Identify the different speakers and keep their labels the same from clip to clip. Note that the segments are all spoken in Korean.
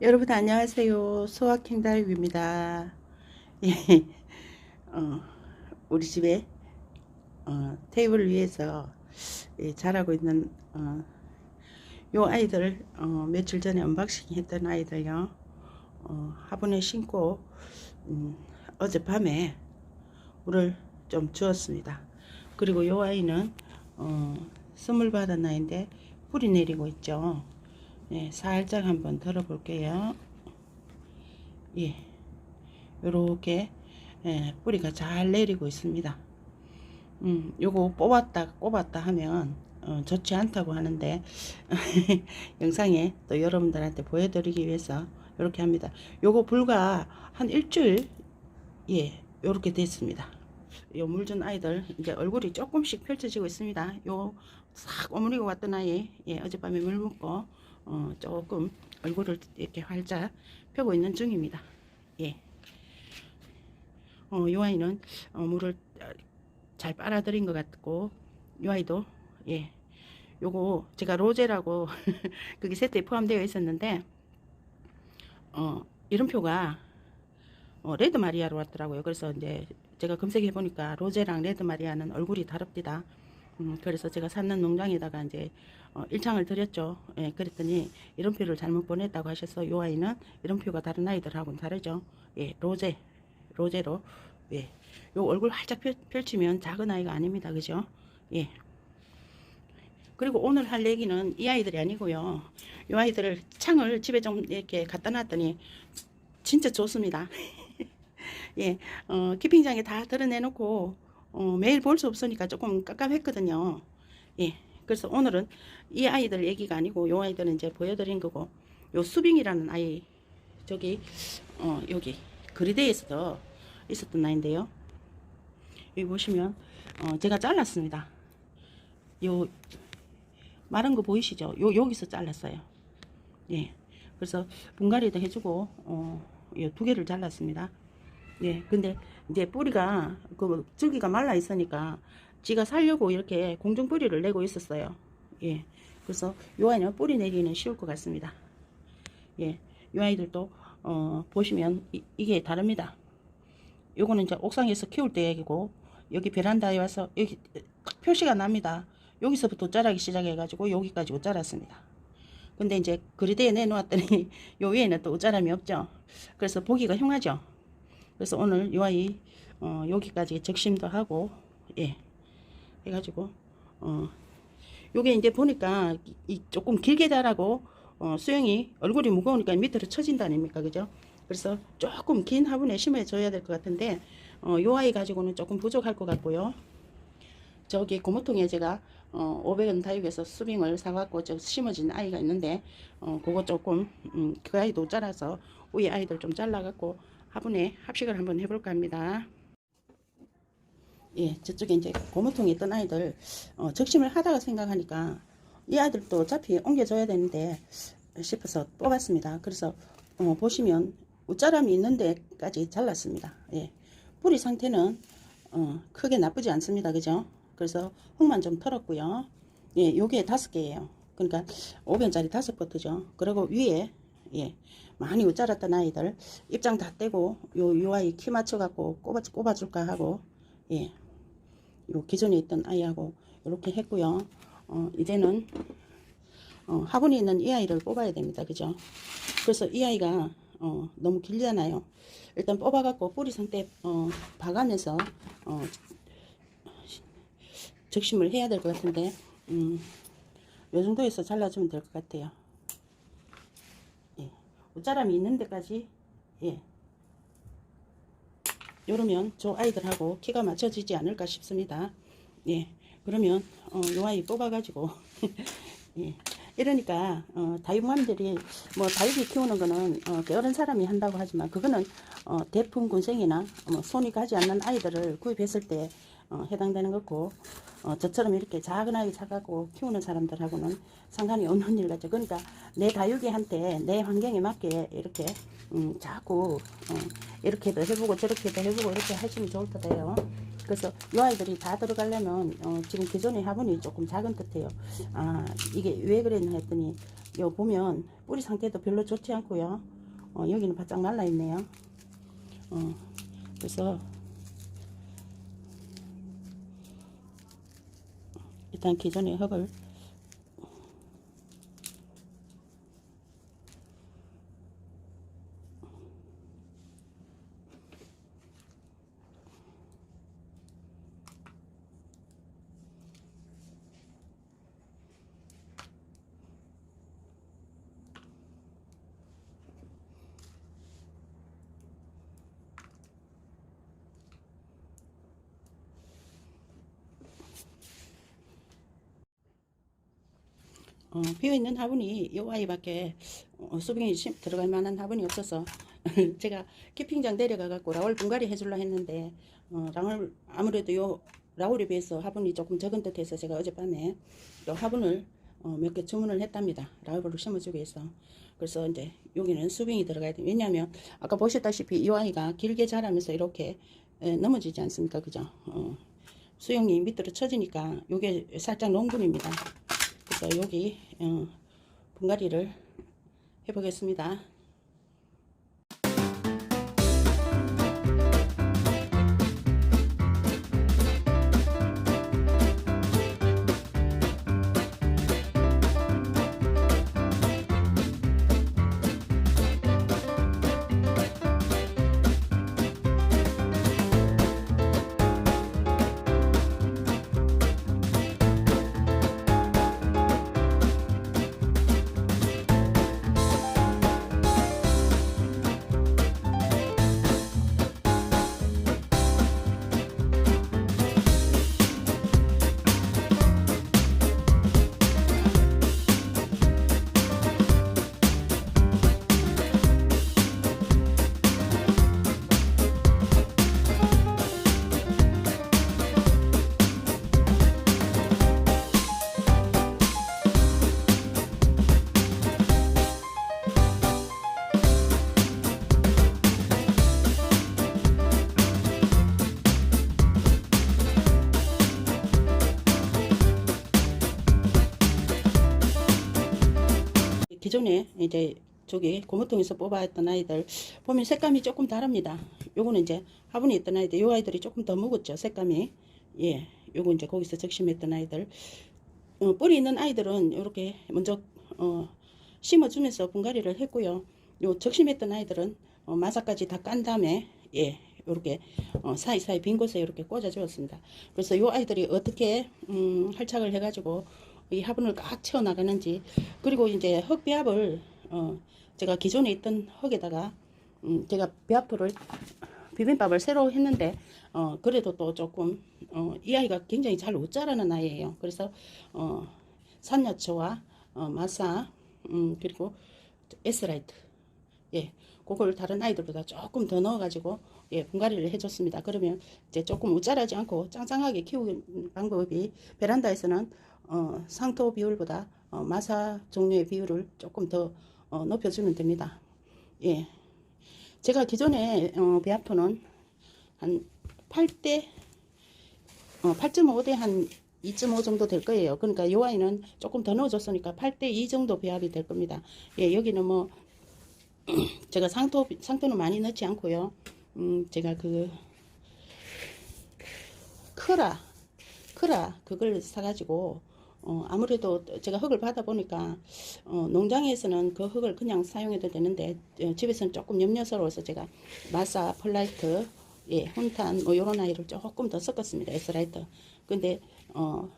Speaker 1: 여러분 안녕하세요. 소확행다육입니다. 예, 어, 우리 집에 어, 테이블 위에서 예, 자라고 있는 어, 요 아이들 어, 며칠 전에 언박싱 했던 아이들요. 어, 화분에 심고 음, 어젯밤에 물을 좀 주었습니다. 그리고 요 아이는 어, 선물 받은 아이인데 뿌리 내리고 있죠. 예, 살짝 한번 들어볼게요. 예, 요렇게 예, 뿌리가 잘 내리고 있습니다. 음, 요거 뽑았다 꼽았다 하면 어, 좋지 않다고 하는데 영상에 또 여러분들한테 보여드리기 위해서 이렇게 합니다. 요거 불과 한 일주일 예, 요렇게 됐습니다. 요 물준 아이들 이제 얼굴이 조금씩 펼쳐지고 있습니다. 요 싹 오므리고 왔던 아이 예, 어젯밤에 물 묻고 어, 조금 얼굴을 이렇게 활짝 펴고 있는 중입니다. 예. 어, 요 아이는 어, 물을 잘 빨아들인 것 같고 요 아이도 예. 요거 제가 로제라고 그게 세트에 포함되어 있었는데 어, 이름표가 어, 레드 마리아로 왔더라고요. 그래서 이제 제가 검색해 보니까 로제랑 레드 마리아는 얼굴이 다릅니다. 음, 그래서 제가 샀는 농장에다가 이제 어, 일창을 드렸죠. 예, 그랬더니 이름표를 잘못 보냈다고 하셔서 요 아이는 이름표가 다른 아이들하고는 다르죠. 예, 로제, 로제로 예, 요 얼굴 활짝 펼, 펼치면 작은 아이가 아닙니다, 그죠? 예. 그리고 오늘 할 얘기는 이 아이들이 아니고요. 이 아이들을 창을 집에 좀 이렇게 갖다 놨더니 진짜 좋습니다. 예, 어, 키핑장에 다 드러내놓고 어, 매일 볼 수 없으니까 조금 깝깝했거든요. 예, 그래서 오늘은 이 아이들 얘기가 아니고 요 아이들은 이제 보여드린 거고 요 수빙이라는 아이 저기 어, 여기 그리데에서 있었던 아이인데요. 여기 보시면 어, 제가 잘랐습니다. 요 마른 거 보이시죠? 요 여기서 잘랐어요. 예. 그래서 분갈이도 해주고 어, 예, 두 개를 잘랐습니다. 예. 근데 이제 뿌리가 그 줄기가 말라 있으니까 지가 살려고 이렇게 공중 뿌리를 내고 있었어요. 예. 그래서 요 아이는 뿌리 내기는 쉬울 것 같습니다. 예. 요 아이들도 어, 보시면 이, 이게 다릅니다. 요거는 이제 옥상에서 키울 때 얘기고 여기 베란다에 와서 여기 딱 표시가 납니다. 여기서부터 자라기 시작해 가지고 여기까지 옷 자랐습니다. 근데 이제 그리대에 내놓았더니 요 위에는 또 옷자람이 없죠. 그래서 보기가 흉하죠. 그래서 오늘 요 아이 어, 여기까지 적심도 하고 예 해가지고 어 요게 이제 보니까 이, 이 조금 길게 자라고 어, 수영이 얼굴이 무거우니까 밑으로 처진다 아닙니까 그죠? 그래서 조금 긴 화분에 심어 줘야 될 것 같은데 어, 요 아이 가지고는 조금 부족할 것 같고요. 저기 고무통에 제가 어, 500원 다육에서 수빙을 사갖고 저 심어진 아이가 있는데 어, 그거 조금 음, 그 아이도 잘라서 위에 아이들 좀 잘라갖고 화분에 합식을 한번 해볼까 합니다. 예, 저쪽에 이제 고무통에 있던 아이들 어, 적심을 하다가 생각하니까 이 아이들도 어차피 옮겨줘야 되는데 싶어서 뽑았습니다. 그래서 어, 보시면 웃자람이 있는 데까지 잘랐습니다. 예, 뿌리 상태는 어, 크게 나쁘지 않습니다. 그죠? 그래서 흙만 좀 털었고요. 예, 요게 다섯 개예요. 그러니까 5변짜리 다섯 버트죠. 그리고 위에 예, 많이 웃자랐던 아이들 입장 다 떼고 요, 요 아이 키 맞춰갖고 꼽아, 꼽아줄까 하고 예, 요 기존에 있던 아이하고 이렇게 했고요. 어, 이제는 어, 화분에 있는 이 아이를 뽑아야 됩니다. 그죠? 그래서 이 아이가 어, 너무 길잖아요. 일단 뽑아갖고 뿌리 상태 어, 박아내서 어, 적심을 해야 될 것 같은데 음, 요 정도에서 잘라주면 될 것 같아요. 예, 옷자람이 있는 데까지 예. 요러면 저 아이들하고 키가 맞춰지지 않을까 싶습니다. 예, 그러면 어, 요 아이 뽑아가지고 예. 이러니까 어, 다육맘들이 뭐 다육이 키우는 거는 어, 여러 사람이 한다고 하지만 그거는 어, 대풍 군생이나 뭐 손이 가지 않는 아이들을 구입했을 때 어, 해당되는 거고 어, 저처럼 이렇게 작은 아이 사갖고 키우는 사람들하고는 상관이 없는 일 같죠. 그러니까 내 다육이한테 내 환경에 맞게 이렇게 음, 자꾸 어, 이렇게도 해보고 저렇게도 해보고 이렇게 하시면 좋을 듯해요. 그래서 이 아이들이 다 들어가려면 어, 지금 기존의 화분이 조금 작은 듯해요. 아 이게 왜 그랬나 했더니 요 보면 뿌리 상태도 별로 좋지 않고요. 어, 여기는 바짝 말라 있네요. 어, 그래서 일단 기존의 흙을 어, 비어있는 화분이 이 아이밖에 어, 수빙이 심- 들어갈 만한 화분이 없어서 제가 캠핑장 내려가 갖고 라울 분갈이 해줄라 했는데 어, 라울 아무래도 요 라울에 비해서 화분이 조금 적은 듯 해서 제가 어젯밤에 또 화분을 어, 몇 개 주문을 했답니다. 라울을 심어주기 위해서 그래서 이제 여기는 수빙이 들어가야 돼. 왜냐하면 아까 보셨다시피 이 아이가 길게 자라면서 이렇게 에, 넘어지지 않습니까, 그죠? 어, 수영이 밑으로 쳐지니까 요게 살짝 농분입니다. 여기 어, 분갈이를 해보겠습니다. 기존에 이제 저기 고무통에서 뽑아왔던 아이들 보면 색감이 조금 다릅니다. 요거는 이제 화분에 있던 아이들, 요 아이들이 조금 더 묵었죠. 색감이. 예. 요거 이제 거기서 적심했던 아이들. 어, 뿌리 있는 아이들은 이렇게 먼저 어, 심어주면서 분갈이를 했고요. 요 적심했던 아이들은 어, 마사까지 다 깐 다음에 예 이렇게 어, 사이사이 빈 곳에 이렇게 꽂아 주었습니다. 그래서 요 아이들이 어떻게 음, 활착을 해가지고 이 화분을 꽉 채워 나가는지 그리고 이제 흙 배합을 어, 제가 기존에 있던 흙에다가 음, 제가 배합을 비빔밥을 새로 했는데 어, 그래도 또 조금 어, 이 아이가 굉장히 잘 웃자라는 아이예요. 그래서 어, 산야초와 어, 마사 음, 그리고 에스라이트 예, 그걸 다른 아이들보다 조금 더 넣어 가지고 예, 분갈이를 해줬습니다. 그러면 이제 조금 우짜라지 않고 짱짱하게 키우는 방법이 베란다에서는 어, 상토 비율보다 어, 마사 종류의 비율을 조금 더 어, 높여주면 됩니다. 예, 제가 기존에 어, 배합토는 한 8대 어, 8.5대 한 2.5 정도 될 거예요. 그러니까 이 아이는 조금 더 넣어줬으니까 8대 2 정도 배합이 될 겁니다. 예, 여기는 뭐 제가 상토 상토는 많이 넣지 않고요. 음, 제가 그 크라 크라 그걸 사가지고 어, 아무래도 제가 흙을 받아 보니까 어, 농장에서는 그 흙을 그냥 사용해도 되는데 어, 집에서는 조금 염려스러워서 제가 마사 펄라이트 예, 혼탄 뭐 요런 아이를 조금 더 섞었습니다. 에스라이트. 근데 어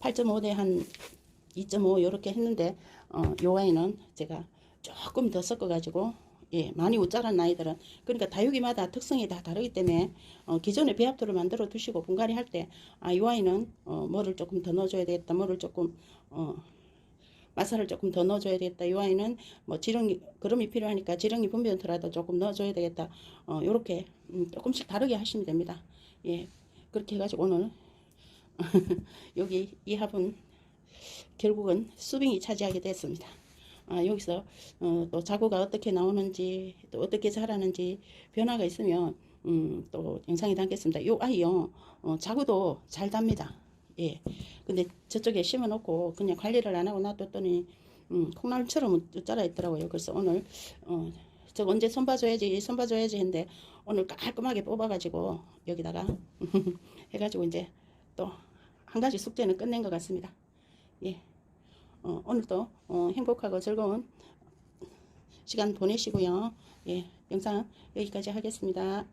Speaker 1: 8.5대 한 2.5 요렇게 했는데 어, 요 아이는 제가 조금 더 섞어 가지고 예, 많이 우짜란 아이들은 그러니까 다육이마다 특성이 다 다르기 때문에 어, 기존에 배합토를 만들어 두시고 분갈이 할 때 아, 이 아이는 어, 뭐를 조금 더 넣어줘야 되겠다, 뭐를 조금 어, 마사를 조금 더 넣어줘야 되겠다. 이 아이는 뭐 지렁이 그름이 필요하니까 지렁이 분변토라도 조금 넣어줘야 되겠다. 어, 요렇게 음, 조금씩 다르게 하시면 됩니다. 예, 그렇게 해가지고 오늘 여기 이 화분 결국은 수빙이 차지하게 됐습니다. 아, 여기서 어, 또 자구가 어떻게 나오는지 또 어떻게 자라는지 변화가 있으면 음, 또 영상에 담겠습니다. 이 아이요 어, 자구도 잘 답니다. 예. 근데 저쪽에 심어놓고 그냥 관리를 안 하고 놔뒀더니 음, 콩나물처럼 자라 있더라고요. 그래서 오늘 어, 저 언제 손봐줘야지 손봐줘야지 했는데 오늘 깔끔하게 뽑아가지고 여기다가 해가지고 이제 또 한 가지 숙제는 끝낸 것 같습니다. 예. 어, 오늘도 어, 행복하고 즐거운 시간 보내시고요. 예, 영상 여기까지 하겠습니다.